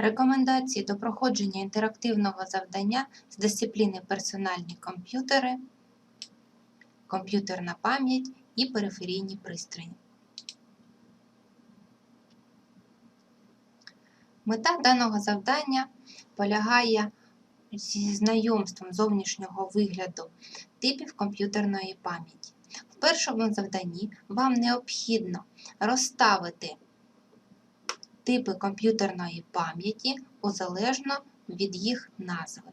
Рекомендації до проходження інтерактивного завдання з дисципліни персональні комп'ютери, комп'ютерна пам'ять і периферійні пристрої. Мета даного завдання полягає зі знайомством зовнішнього вигляду типів комп'ютерної пам'яті. В першому завданні вам необхідно розставити типи комп'ютерної пам'яті залежно від їх назви.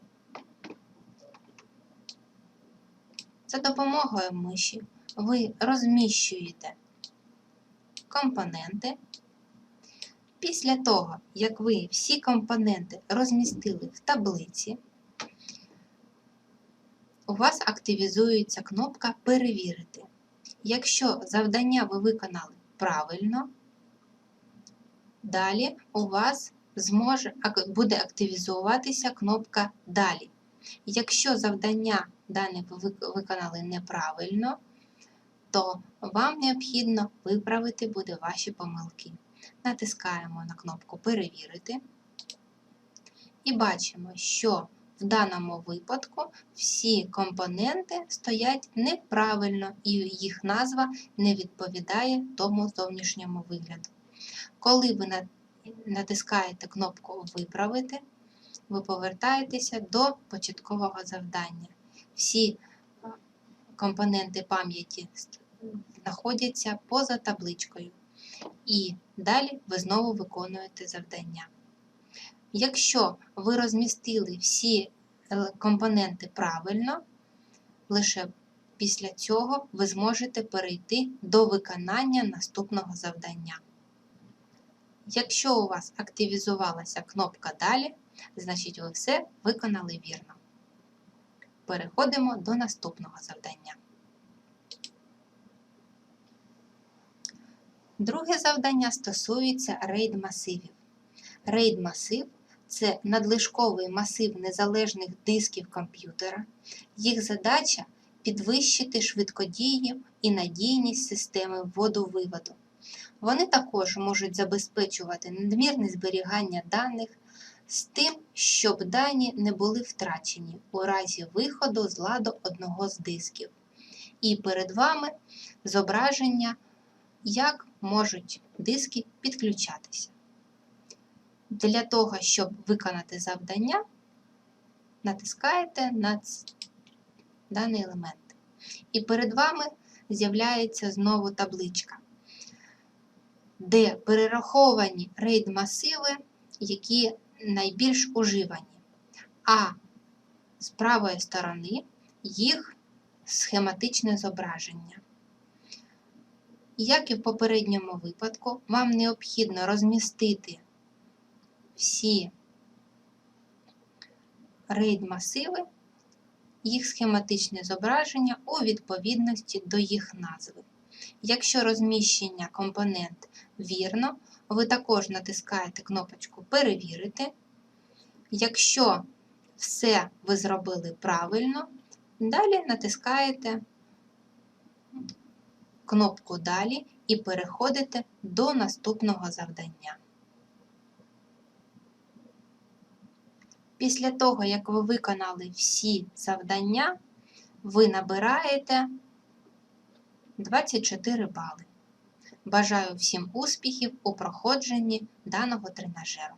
За допомогою миші ви розміщуєте компоненти. Після того, як ви всі компоненти розмістили в таблиці, у вас активізується кнопка Перевірити. Якщо завдання ви виконали правильно, далі у вас зможе, буде активізуватися кнопка Далі. Якщо завдання дане ви виконали неправильно, то вам необхідно виправити буде ваші помилки. Натискаємо на кнопку Перевірити і бачимо, що в даному випадку всі компоненти стоять неправильно і їх назва не відповідає тому зовнішньому вигляду. Коли ви натискаєте кнопку Виправити, ви повертаєтеся до початкового завдання. Всі компоненти пам'яті знаходяться поза табличкою. І далі ви знову виконуєте завдання. Якщо ви розмістили всі е, компоненти правильно, лише після цього ви зможете перейти до виконання наступного завдання. Якщо у вас активізувалася кнопка Далі, значить ви все виконали вірно. Переходимо до наступного завдання. Друге завдання стосується рейд-масивів. Рейд-масив це надлишковий масив незалежних дисків комп'ютера. Їх задача підвищити швидкодію і надійність системи вводу-виводу. Вони також можуть забезпечувати надмірне зберігання даних з тим, щоб дані не були втрачені у разі виходу з ладу одного з дисків. І перед вами зображення, як можуть диски підключатися. Для того, щоб виконати завдання, натискаєте на даний елемент. І перед вами з'являється знову табличка, де перераховані рейд-масиви, які найбільш уживані. А з правої сторони їх схематичне зображення. Як і в попередньому випадку, вам необхідно розмістити всі рейд-масиви, їх схематичне зображення у відповідності до їх назви. Якщо розміщення компонент вірно, ви також натискаєте кнопочку Перевірити. Якщо все ви зробили правильно, далі натискаєте кнопку Далі і переходите до наступного завдання. Після того, як ви виконали всі завдання, ви набираєте 24 бали. Бажаю всім успіхів у проходженні даного тренажеру.